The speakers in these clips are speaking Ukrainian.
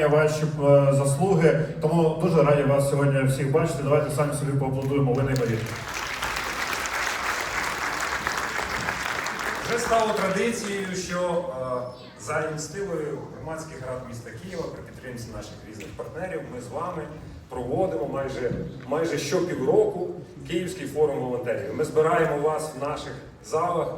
Ваші е, заслуги, тому дуже раді вас сьогодні всіх бачити. Давайте самі собі поаплодуємо. Ви неймовірні. Вже стало традицією, що е, за ініціативою громадських рад міста Києва при підтримці наших різних партнерів ми з вами проводимо майже, майже щопівроку Київський форум волонтерів. Ми збираємо вас в наших залах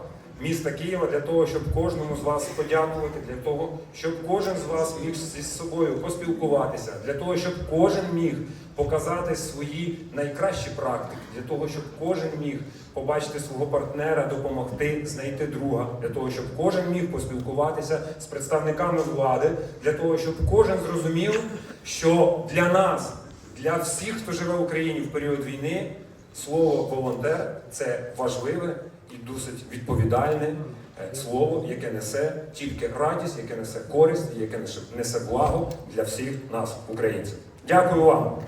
міста Києва для того, щоб кожному з вас подякувати, для того, щоб кожен з вас міг зі собою поспілкуватися, для того, щоб кожен міг показати свої найкращі практики, для того, щоб кожен міг побачити свого партнера, допомогти знайти друга, для того, щоб кожен міг поспілкуватися з представниками влади, для того, щоб кожен зрозумів, що для нас, для всіх, хто живе в Україні в період війни, слово волонтер це важливе і досить відповідальне е, слово, яке несе тільки радість, яке несе користь, яке несе- несе благо для всіх нас, українців. Дякую вам.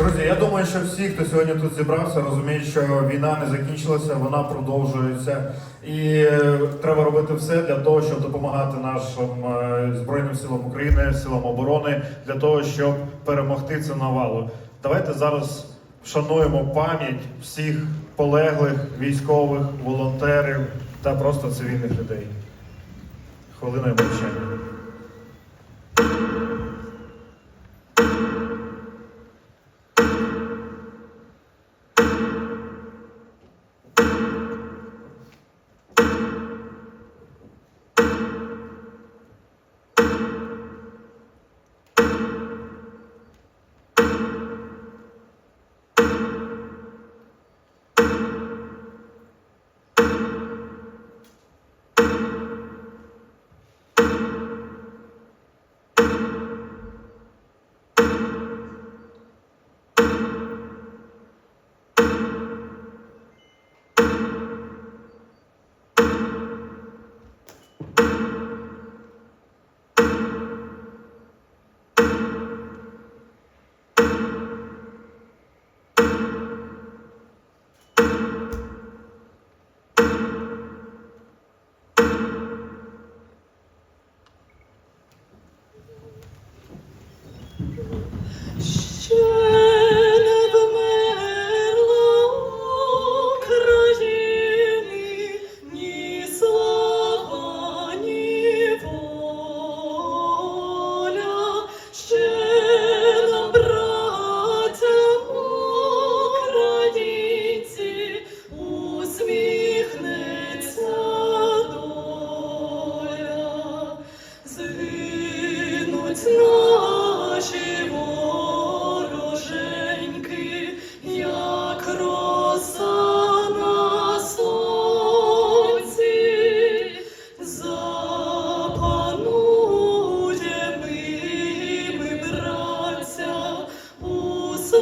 Друзі, я думаю, що всі, хто сьогодні тут зібрався, розуміють, що війна не закінчилася, вона продовжується. І е, треба робити все для того, щоб допомагати нашим е, Збройним силам України, силам оборони, для того, щоб перемогти цю навалу. Давайте зараз вшануємо пам'ять всіх полеглих військових, волонтерів та просто цивільних людей. Хвилиною мовчання.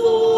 the Lord.